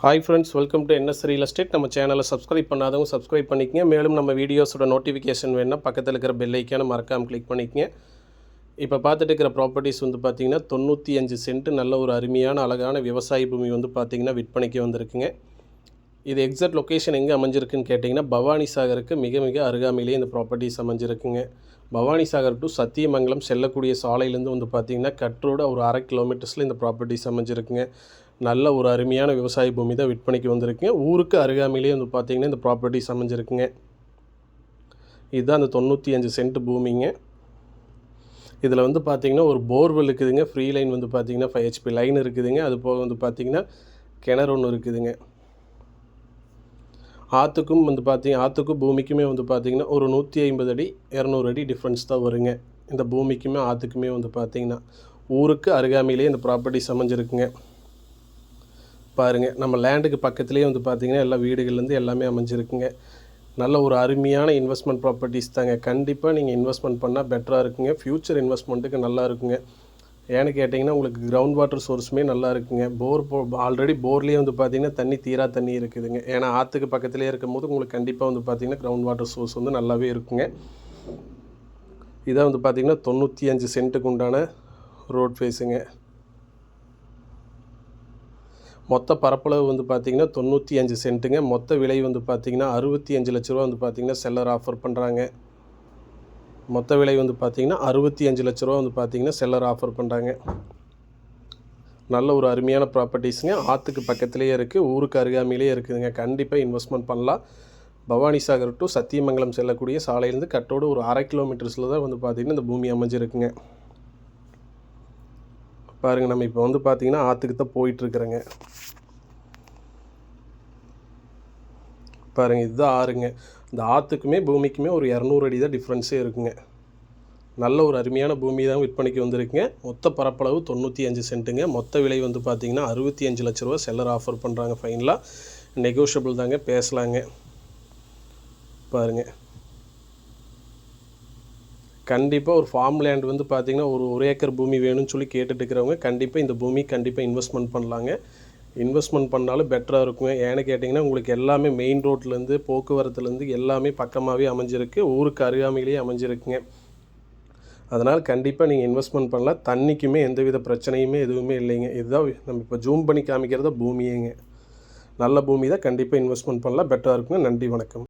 Hi friends welcome to NS real estate நம்ம சேனலை subscribe பண்ணாதவங்க சப்ஸ்கிரைப் பண்ணிக்கங்க. மேலும் நம்ம வீடியோஸோட நோட்டிஃபிகேஷன் வேணும்னா பக்கத்தில் இருக்கிற பெல் ஐக்கான மறக்காமல் கிளிக் பண்ணிக்கங்க. இப்போ பார்த்துட்டு இருக்கிற ப்ராப்பர்ட்டிஸ் வந்து பார்த்திங்கன்னா தொண்ணூற்றி அஞ்சு சென்ட் நல்ல ஒரு அருமையான அழகான விவசாய பூமி வந்து பார்த்திங்கன்னா விற்பனைக்கு வந்திருக்குங்க. இது எக்ஸாக்ட் லொக்கேஷன் எங்கே அமைஞ்சிருக்குன்னு கேட்டிங்கன்னா பவானி சாகருக்கு மிக மிக அருகாமையிலேயே இந்த ப்ராப்பர்ட்டிஸ் அமைஞ்சிருக்குங்க. பவானி சாகர் டு சத்தியமங்கலம் செல்லக்கூடிய சாலையிலேருந்து வந்து பார்த்திங்கன்னா கட்ரோடு ஒரு அரை கிலோமீட்டர்ஸில் இந்த ப்ராப்பர்ட்டிஸ் அமைஞ்சிருக்குங்க. நல்ல ஒரு அருமையான விவசாய பூமி தான் விற்பனைக்கு வந்திருக்குங்க. ஊருக்கு அருகாமையிலேயே வந்து பார்த்திங்கன்னா இந்த ப்ராப்பர்ட்டிஸ் அமைஞ்சிருக்குங்க. இதுதான் அந்த தொண்ணூற்றி அஞ்சு சென்ட் பூமிங்க. இதில் வந்து பார்த்திங்கன்னா ஒரு போர்வெல் இருக்குதுங்க. ஃப்ரீ லைன் வந்து பார்த்திங்கன்னா ஃபைவ் ஹெச்பி லைன் இருக்குதுங்க. அது போக வந்து பார்த்திங்கன்னா கிணறு ஒன்று இருக்குதுங்க. ஆற்றுக்கும் வந்து பார்த்திங்க ஆற்றுக்கும் பூமிக்குமே வந்து பார்த்திங்கன்னா ஒரு நூற்றி ஐம்பது அடி இரநூறு அடி டிஃப்ரென்ஸ் தான் வருங்க. இந்த பூமிக்குமே ஆற்றுக்குமே வந்து பார்த்திங்கன்னா ஊருக்கு அருகாமையிலேயே இந்த ப்ராப்பர்ட்டிஸ் அமைஞ்சிருக்குங்க. பாருங்கள் நம்ம லேண்டுக்கு பக்கத்துலேயே வந்து பார்த்திங்கன்னா எல்லா வீடுகள்லேருந்து எல்லாமே அமைஞ்சிருக்குங்க. நல்ல ஒரு அருமையான இன்வெஸ்ட்மெண்ட் ப்ராப்பர்ட்டிஸ் தாங்க. கண்டிப்பாக நீங்கள் இன்வெஸ்ட்மெண்ட் பண்ணால் பெட்டராக இருக்குங்க. ஃப்யூச்சர் இன்வெஸ்ட்மெண்ட்டுக்கு நல்லா இருக்குங்க. ஏன்னு கேட்டிங்கன்னா உங்களுக்கு கிரவுண்ட் வாட்டர் சோர்ஸுமே நல்லா இருக்குங்க. போர் போ ஆல்ரெடி போர்லேயே வந்து பார்த்திங்கன்னா தண்ணி தீரா தண்ணி இருக்குதுங்க. ஏன்னா ஆற்றுக்கு பக்கத்துலேயே இருக்கும் போது உங்களுக்கு கண்டிப்பாக வந்து பார்த்திங்கன்னா கிரவுண்ட் வாட்டர் சோர்ஸ் வந்து நல்லாவே இருக்குங்க. இதான் வந்து பார்த்திங்கன்னா தொண்ணூற்றி அஞ்சு சென்ட்டுக்கு உண்டான ரோட் ஃபேஸுங்க மொத்த பரப்பளவு வந்து பார்த்திங்கன்னா தொண்ணூற்றி அஞ்சு சென்ட்டுங்க. மொத்த விலை வந்து பார்த்திங்கன்னா அறுபத்தி அஞ்சு லட்ச ரூபா வந்து பார்த்திங்கன்னா செல்லர் ஆஃபர் பண்ணுறாங்க மொத்த விலை வந்து பார்த்திங்கன்னா அறுபத்தி அஞ்சு லட்ச ரூபா வந்து பார்த்திங்கன்னா செல்லர் ஆஃபர் பண்ணுறாங்க நல்ல ஒரு அருமையான ப்ராப்பர்ட்டிஸுங்க ஆற்றுக்கு பக்கத்துலேயே இருக்குது ஊருக்கு அருகாமையிலே இருக்குதுங்க. கண்டிப்பாக இன்வெஸ்ட்மெண்ட் பண்ணலாம். பவானி சாகர் டு சத்தியமங்கலம் செல்லக்கூடிய சாலையிலேருந்து கட்டோடு ஒரு அரை கிலோமீட்டர்ஸில் தான் வந்து பார்த்திங்கன்னா இந்த பூமி அமைஞ்சிருக்குங்க. பாருங்கள் நம்ம இப்போ வந்து பார்த்திங்கன்னா ஆற்றுக்கு தான் போயிட்டுருக்குறேங்க பாருங்கள் இதுதான் ஆறுங்க. இந்த ஆற்றுக்குமே பூமிக்குமே ஒரு இரநூறு அடி தான் டிஃப்ரென்ஸே இருக்குங்க. நல்ல ஒரு அருமையான பூமி தான் விற்பனைக்கு வந்திருக்குங்க. மொத்த பரப்பளவு தொண்ணூற்றி அஞ்சு சென்ட்டுங்க மொத்த விலை வந்து பார்த்திங்கன்னா அறுபத்தி அஞ்சு லட்ச ரூபா செல்லர் ஆஃபர் பண்ணுறாங்க ஃபைனலாக நெகோஷியபிள் தாங்க பேசலாங்க. பாருங்கள் கண்டிப்பாக ஒரு ஃபார்ம் லேண்ட் வந்து பார்த்திங்கன்னா ஒரு ஒரு ஏக்கர் பூமி வேணும்னு சொல்லி கேட்டுட்டு இருக்கிறவங்க கண்டிப்பாக இந்த பூமி கண்டிப்பாக இன்வெஸ்ட்மெண்ட் பண்ணலாங்க. இன்வெஸ்ட்மெண்ட் பண்ணாலும் பெட்டராக இருக்குங்க ஏன்னு கேட்டிங்கன்னா உங்களுக்கு எல்லாமே மெயின் ரோட்லேருந்து போக்குவரத்துலேருந்து எல்லாமே பக்கமாகவே அமைஞ்சிருக்கு. ஊருக்கு அருகாமையிலேயே அமைஞ்சிருக்குங்க. அதனால் கண்டிப்பாக நீங்கள் இன்வெஸ்ட்மெண்ட் பண்ணலாம். தண்ணிக்குமே எந்தவித பிரச்சனையுமே எதுவுமே இல்லைங்க. இதுதான் நம்ம இப்போ ஜூம் பண்ணி காமிக்கிறத பூமியேங்க. நல்ல பூமி தான் கண்டிப்பாக இன்வெஸ்ட்மெண்ட் பண்ணலாம். பெட்டராக இருக்குங்க. நன்றி வணக்கம்.